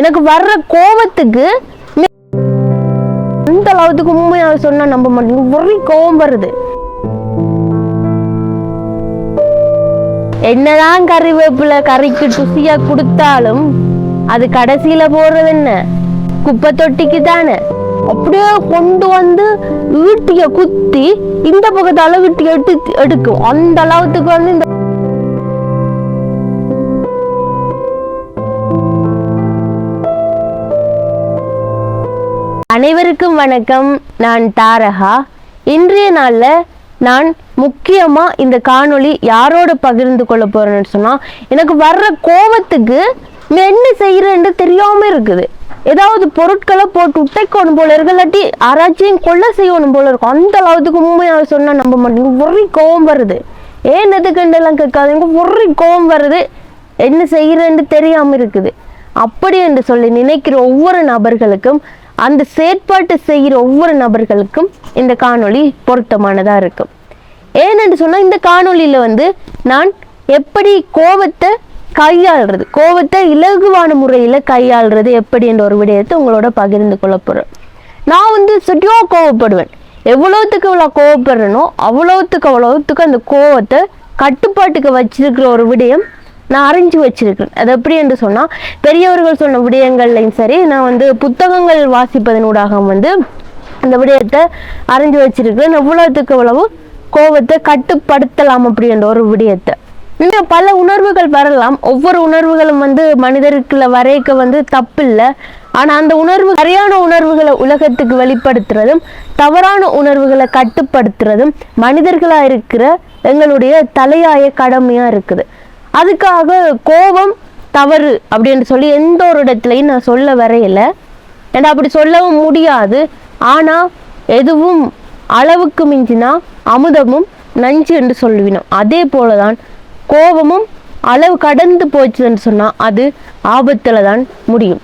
எனக்கு வர்ற கோபத்துக்கு இந்த அளவுக்கு உண்மையாக சொன்னா நம்ப மாட்டேங்க ஒரே கோபம் வருது. என்னதான் கறிவேப்பிலை கறிக்கு ருசியா கொடுத்தாலும் அது கடைசியில போடுறது என்ன? குப்பை தொட்டிக்கு தானே? அப்படியே கொண்டு வந்து ஈட்டிய குத்தி இந்த பக்கத்தால வீட்டு எடுத்து எடுக்கும். அந்த அளவுக்கு வந்து இந்த அனைவருக்கும் வணக்கம். நான் தாரகா. இன்றைய நாளில் நான் முக்கியமாக இந்த காணொளி யாரோட பகிர்ந்து கொள்ள போகிறேன்னு சொன்னால் எனக்கு வர்ற கோபத்துக்கு நான் என்ன செய்கிறேன்னு தெரியாமல் இருக்குது. ஏதாவது பொருட்களை போட்டு உட்டைக்கணும் போல இருக்கு இல்லாட்டி ஆராய்ச்சியும் கொள்ள செய்யணும் போல இருக்கும். அந்த அளவுக்கு உண்மையாக சொன்னால் நம்ப மாட்டேங்க ஒரே கோபம் வருது. ஏன் எதுக்குண்டெல்லாம் கேட்காதவங்க ஒரே கோபம் வருது. என்ன செய்கிறேன்னு தெரியாமல் இருக்குது. அப்படி என்று சொல்லி நினைக்கிற ஒவ்வொரு நபர்களுக்கும் அந்த செயற்பாட்டை செய்கிற ஒவ்வொரு நபர்களுக்கும் இந்த காணொளி பொருத்தமானதாக இருக்கும். ஏனென்று சொன்னால் இந்த காணொளியில் வந்து நான் எப்படி கோபத்தை கையாளுறது கோபத்தை இலகுவான முறையில் கையாளுறது எப்படி என்ற ஒரு விடயத்தை உங்களோட பகிர்ந்து கொள்ள போகிறேன் நான் வந்து சுட்டியோ கோவப்படுவேன் எவ்வளோத்துக்கு இவ்வளோ கோவப்படுறேனோ அவ்வளோத்துக்கு அவ்வளோத்துக்கு அந்த கோவத்தை கட்டுப்பாட்டுக்கு வச்சிருக்கிற ஒரு விடயம் நான் அறிஞ்சு வச்சிருக்கேன். அது எப்படி என்று சொன்னால் பெரியவர்கள் சொன்ன விடயங்கள்லையும் சரி நான் வந்து புத்தகங்கள் வாசிப்பதனூடாக வந்து அந்த விடயத்தை அறிஞ்சு வச்சிருக்கேன். எவ்வளோத்துக்கு எவ்வளவு கோபத்தை கட்டுப்படுத்தலாம் அப்படின்ற ஒரு விடயத்தை. இன்னும் பல உணர்வுகள் வரலாம். ஒவ்வொரு உணர்வுகளும் வந்து மனிதருக்குள்ள வரைக்க வந்து தப்பில்லை. ஆனால் அந்த உணர்வு சரியான உணர்வுகளை உலகத்துக்கு வெளிப்படுத்துறதும் தவறான உணர்வுகளை கட்டுப்படுத்துறதும் மனிதர்களாக இருக்கிற எங்களுடைய தலையாய கடமையாக இருக்குது. அதுக்காக கோபம் தவறு அப்படின்னு சொல்லி எந்த ஒரு இடத்துலையும் நான் சொல்ல வரையில. ஏன்னா அப்படி சொல்லவும் முடியாது. ஆனால் எதுவும் அளவுக்கு மிஞ்சினா அமுதமும் நஞ்சு என்று சொல்லுவினோம். அதே போலதான் கோபமும் அளவு கடந்து போச்சுன்னு சொன்னால் அது ஆபத்தில் தான் முடியும்.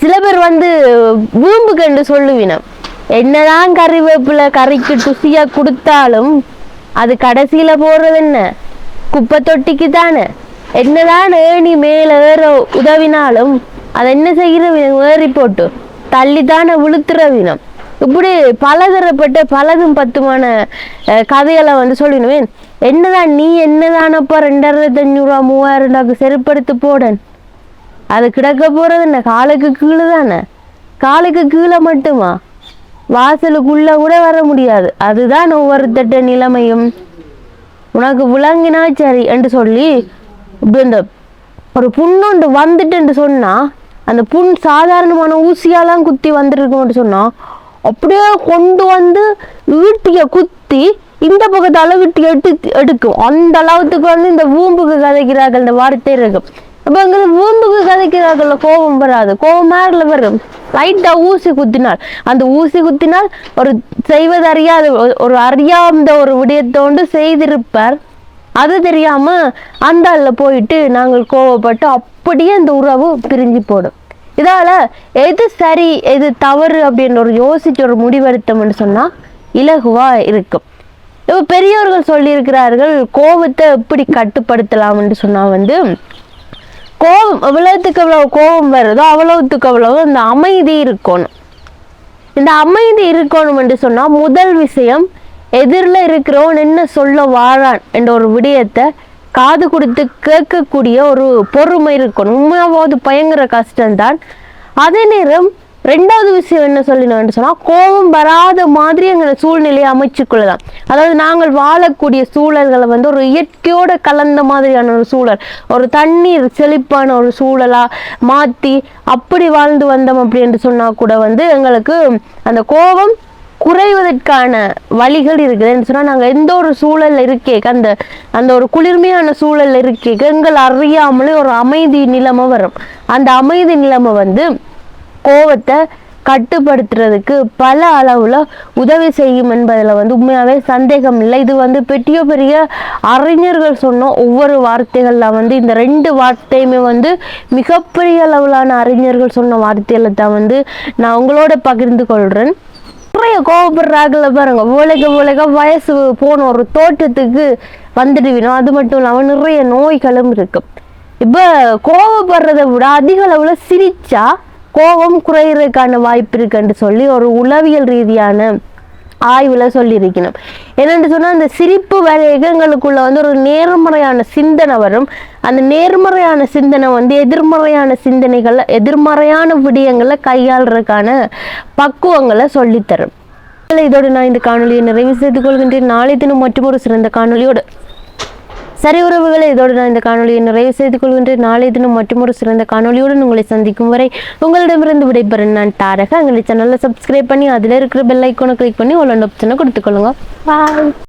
சில பேர் வந்து வீம்புக்கு என்று சொல்லுவினம். என்னதான் கறிவேப்பிலை கறிக்கு ருசியா கொடுத்தாலும் அது கடைசியில் போடுறது என்ன? குப்பை தொட்டிக்கு தானே என்னதான் ஏணி மேலே ஏற உதவினாலும் அதை என்ன செய்கிற வினம் ஏறி போட்டு தானே விழுத்துற வினம் இப்படி பலதரப்பட்ட பலதும் பத்துமான அஹ், கதைகளை வந்து சொல்லிடுவேன். என்னதான் நீ என்னதானப்பா ரெண்டாயிரத்தி அஞ்சூறுவா மூவாயிரம் ரூபாய்க்கு செருப்படுத்து போடன் அது கிடக்க போகிறது என்ன? காலுக்கு கீழே தானே காலுக்கு கீழே மட்டுமா? வாசலுக்குள்ளே கூட வர முடியாது. அதுதான் ஒவ்வொருத்தட்ட நிலைமையும். உனக்கு விளங்கினா சரி என்று சொல்லி இப்படி இந்த ஒரு புண்ணொண்டு வந்துட்டுன்னு சொன்னால் அந்த புண் சாதாரணமான ஊசியாலாம் குத்தி வந்துருக்கும்னு சொன்னால் அப்படியே கொண்டு வந்து ஈட்டிய குத்தி இந்த பக்கத்தால விட்டு எடுத்து எடுக்கும். அந்த அளவுக்கு வந்து இந்த பூம்புக்கு கதைக்கிறார்கள் இந்த வார்த்தை இருக்கும் அப்போ அங்க பூம்புக்கு கதைக்கிறார்கள் கோபம் வராது. கோபம் மேல வரும் லைட்டாக ஊசி குத்தினால். அந்த ஊசி குத்தினால் ஒரு செய்வது அறியாத ஒரு- ஒரு அறியாத ஒரு விடயத்தோண்டு செய்திருப்பார். அது தெரியாம அந்த ஆள்ல போயிட்டு நாங்கள் கோவப்பட்டு அப்படியே அந்த உறவு பிரிஞ்சு போடும். இதால எது சரி எது தவறு அப்படின்னு ஒரு யோசிச்சு ஒரு முடிவெடுத்தோம்னு சொன்னா இலகுவா இருக்கும். இப்போ பெரியவர்கள் சொல்லியிருக்கிறார்கள் கோபத்தை எப்படி கட்டுப்படுத்தலாம்னு சொன்னா வந்து கோபம் எவ்வளவுத்துக்கு எவ்வளவு கோபம் வருதோ அவ்வளவுத்துக்கு அவ்வளவு அந்த அமைதி இருக்கணும். இந்த அமைதி இருக்கணும் என்று சொன்னால் முதல் விஷயம் எதிரில் இருக்கிறவன் என்ன சொல்ல வாரான் என்ற ஒரு விடயத்தை காது கொடுத்து கேட்கக்கூடிய ஒரு பொறுமை இருக்கணும். உண்மையாவது பயங்கர கஷ்டம்தான். அதே நேரம் ரெண்டாவது விஷயம் என்ன சொல்லினோம்னு சொன்னால் கோபம் வராத மாதிரி எங்களை சூழ்நிலையை அமைச்சுக்கொள்ளலாம். அதாவது நாங்கள் வாழக்கூடிய சூழல்களை வந்து ஒரு இயற்கையோட கலந்த மாதிரியான ஒரு சூழல் ஒரு தண்ணீர் செழிப்பான ஒரு சூழலாக மாற்றி அப்படி வாழ்ந்து வந்தோம் அப்படின்னு சொன்னால் கூட வந்து எங்களுக்கு அந்த கோபம் குறைவதற்கான வழிகள் இருக்குதுன்னு சொன்னால் நாங்கள் எந்த ஒரு சூழலில் இருக்கே அந்த அந்த ஒரு குளிர்மையான சூழலில் இருக்கே எங்கள் அறியாமலே ஒரு அமைதி நிலைமை வரும். அந்த அமைதி நிலைமை வந்து கோவத்தை கட்டுப்படுத்துறதுக்கு பல அளவில் உதவி செய்யும் என்பதில் வந்து உண்மையாகவே சந்தேகம் இல்லை. இது வந்து பெரிய பெரிய அறிஞர்கள் சொன்ன ஒவ்வொரு வார்த்தைகளில் வந்து இந்த ரெண்டு வார்த்தையுமே வந்து மிகப்பெரிய அளவிலான அறிஞர்கள் சொன்ன வார்த்தைகளை தான் வந்து நான் உங்களோட பகிர்ந்து கொள்கிறேன் நிறைய கோபப்படுறாங்கல்ல பாருங்க. உலக உலக வயசு போன ஒரு தோட்டத்துக்கு வந்துடுவினோம் அது மட்டும் இல்லாமல் நிறைய நோய்களும் இருக்குது இப்போ கோவப்படுறதை விட அதிக அளவில் சிரிச்சா கோபம் குறையிறதுக்கான வாய்ப்பு இருக்குன்னு சொல்லி ஒரு உளவியல் ரீதியான ஆய்வில் சொல்லியிருக்கணும். என்னென்னு சொன்னால் அந்த சிரிப்பு வேலை எங்களுக்குள்ள வந்து ஒரு நேர்மறையான சிந்தனை வரும். அந்த நேர்மறையான சிந்தனை வந்து எதிர்மறையான சிந்தனைகளை எதிர்மறையான விடயங்களை கையாளுறதுக்கான பக்குவங்களை சொல்லித்தரும். இதோடு நான் இந்த காணொலியை நிறைவு செய்து கொள்கின்றேன். நாளை தினம் மற்றும் ஒரு சிறந்த காணொலியோடு சரி உறவுகளை இதோடு நான் இந்த காணொலியை நிறைவு செய்து கொள்கின்றேன். நாளை தினம் மற்றும் ஒரு சிறந்த காணொலியுடன் உங்களை சந்திக்கும் வரை உங்களிடமிருந்து விடைபெறும் நான் தாரக. எங்களை சேனலில் சப்ஸ்கிரைப் பண்ணி அதில் இருக்கிற பெல் ஐக்கோனை கிளிக் பண்ணி உள்ள ஆப்ஷனை கொடுத்துக்கொள்ளுங்க. பாய்